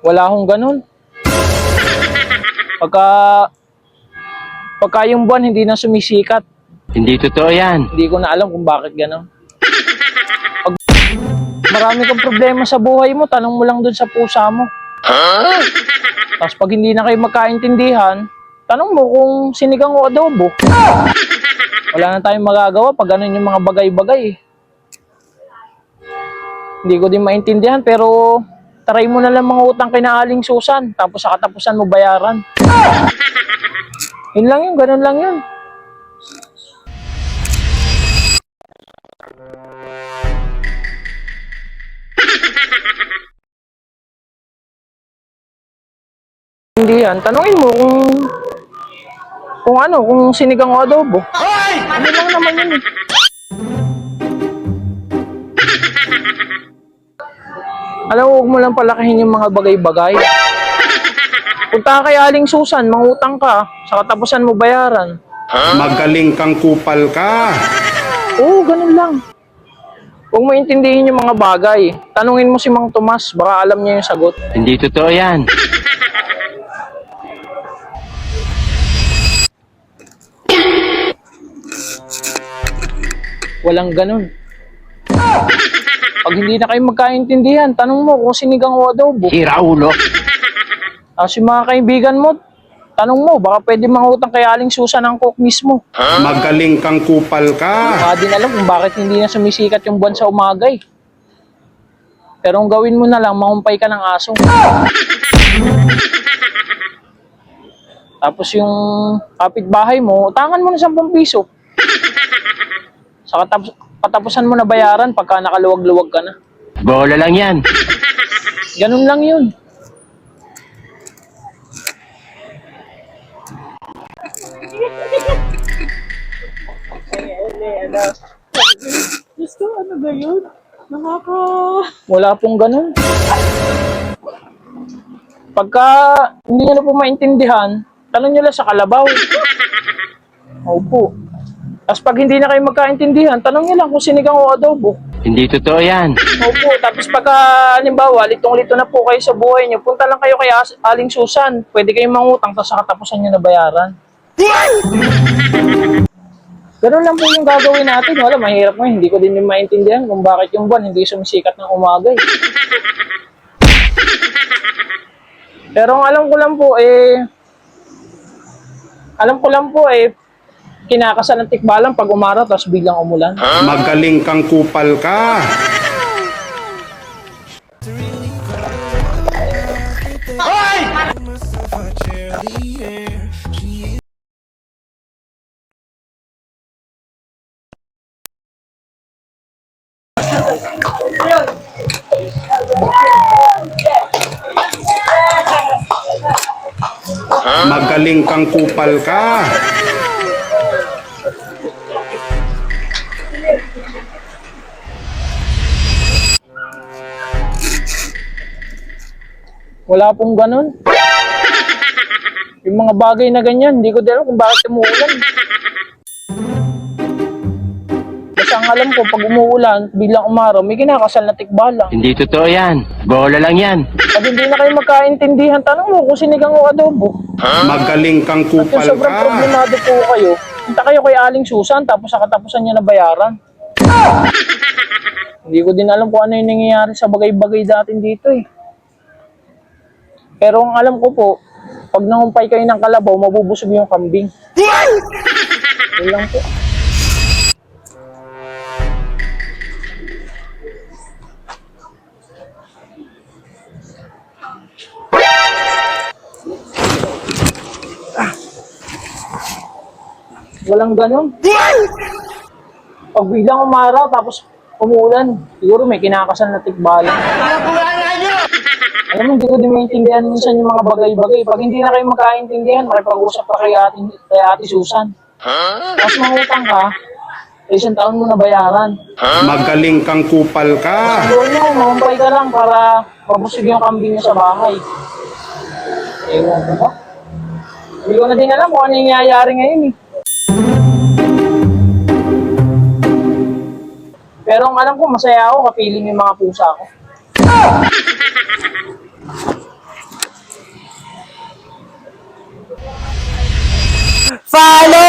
Wala akong ganun. Pagka, pagka yung buwan hindi na sumisikat, Hindi totoo yan. hindi ko na alam kung bakit ganun. Pag marami kang problema sa buhay mo, tanong mo lang dun sa pusa mo. Tapos pag hindi na kayo magkaintindihan, tanong mo kung sinigang o adobo. Wala na tayong magagawa pag ganun yung mga bagay-bagay. eh. Hindi ko din maintindihan pero try mo na lang mga utang kina Aling Susan tapos sa katapusan mo bayaran. Yun lang yun, ganun lang yun. Hindi yan. Tanungin mo kung kung ano, kung sinigang o adobo. Ano lang naman yun eh. Alam mo, huwag mo lang palakihin yung mga bagay-bagay. Punta ka kay Aling Susan, mangutang ka, sa katapusan mo bayaran. Magaling kang kupal ka. Oo, ganun lang. Huwag mo intindihin yung mga bagay. Tanungin mo si Mang Tomas, baka alam niya yung sagot. Hindi totoo yan. Walang ganun. Pag hindi na kayo magkaintindihan, tanong mo kung sinigang o adobo. Sira ulo. Tapos yung mga kaibigan mo, tanong mo, baka pwede mangutang kay Aling Susan ang cook mismo. Magaling kang kupal ka. Baka din alam kung bakit hindi na sumisikat yung buwan sa umaga eh. Pero ang gawin mo na lang, mahumpay ka ng aso. Tapos yung kapitbahay mo, utangan mo ng 10 piso. Sa katapos, katapusan mo na bayaran pagka nakaluwag-luwag ka na. Bola lang yan. Ganun lang yun. Gusto, ano ba yun? Nakaka... Wala pong ganun. Pagka hindi nyo na po maintindihan, tanong nyo lang sa kalabaw. Opo. Tapos pag hindi na kayo magkaintindihan, tanong nyo lang kung sinigang o adobo. Hindi totoo yan. Opo. Tapos pagka, halimbawa, litong-lito na po kayo sa buhay nyo, punta lang kayo kay As- Aling Susan. Pwede kayong mangutang, tapos sa katapusan nyo na bayaran. Ganun lang po yung gagawin natin. Wala, mahirap mo. Hindi ko din yung maintindihan kung bakit yung buwan hindi sumisikat ng umaga. Eh. Pero ang alam ko lang po, eh, alam ko lang po, eh, kinakasal ng tikbalang pag umaraw, tapos biglang umulan. Magaling kang kupal ka. Magaling kang kupal ka. Wala pong ganun. Yung mga bagay na ganyan, hindi ko din alam kung bakit umuulan. Basta ang alam ko, pag umuulan, biglang umaraw, may kinakasal na tikbalang. Hindi totoo yan. Bola lang yan. Pag hindi na kayo magkaintindihan, tanong mo kung sinigang o adobo. Magaling kang At kung kupal sobrang ka. problemado po kayo, punta kayo kay Aling Susan, tapos sa katapusan niya na bayaran. Hindi ko din alam kung ano yung nangyayari sa bagay-bagay natin dito eh. Pero ang alam ko po, pag nangumpay kayo ng kalabaw, mabubusog yung kambing. Yun lang po. Walang ganun. Pag biglang umaraw, tapos umuulan, siguro may kinakasal na tikbalang. Alam mo, hindi ko din maintindihan minsan yung mga bagay-bagay. Pag hindi na kayo magkaintindihan, makipag-usap pa kay ate, kay ate Susan. Tapos mangutang ka, eh, isang taon mo na bayaran. Magaling kang kupal ka. Siguro nyo, mahumpay ka lang para mabusog yung kambing nyo sa bahay. Ewan ko ba? Hindi ko na din alam kung ano yung nangyayari ngayon eh. Pero ang alam ko, masaya ako kapiling yung mga pusa ko. Follow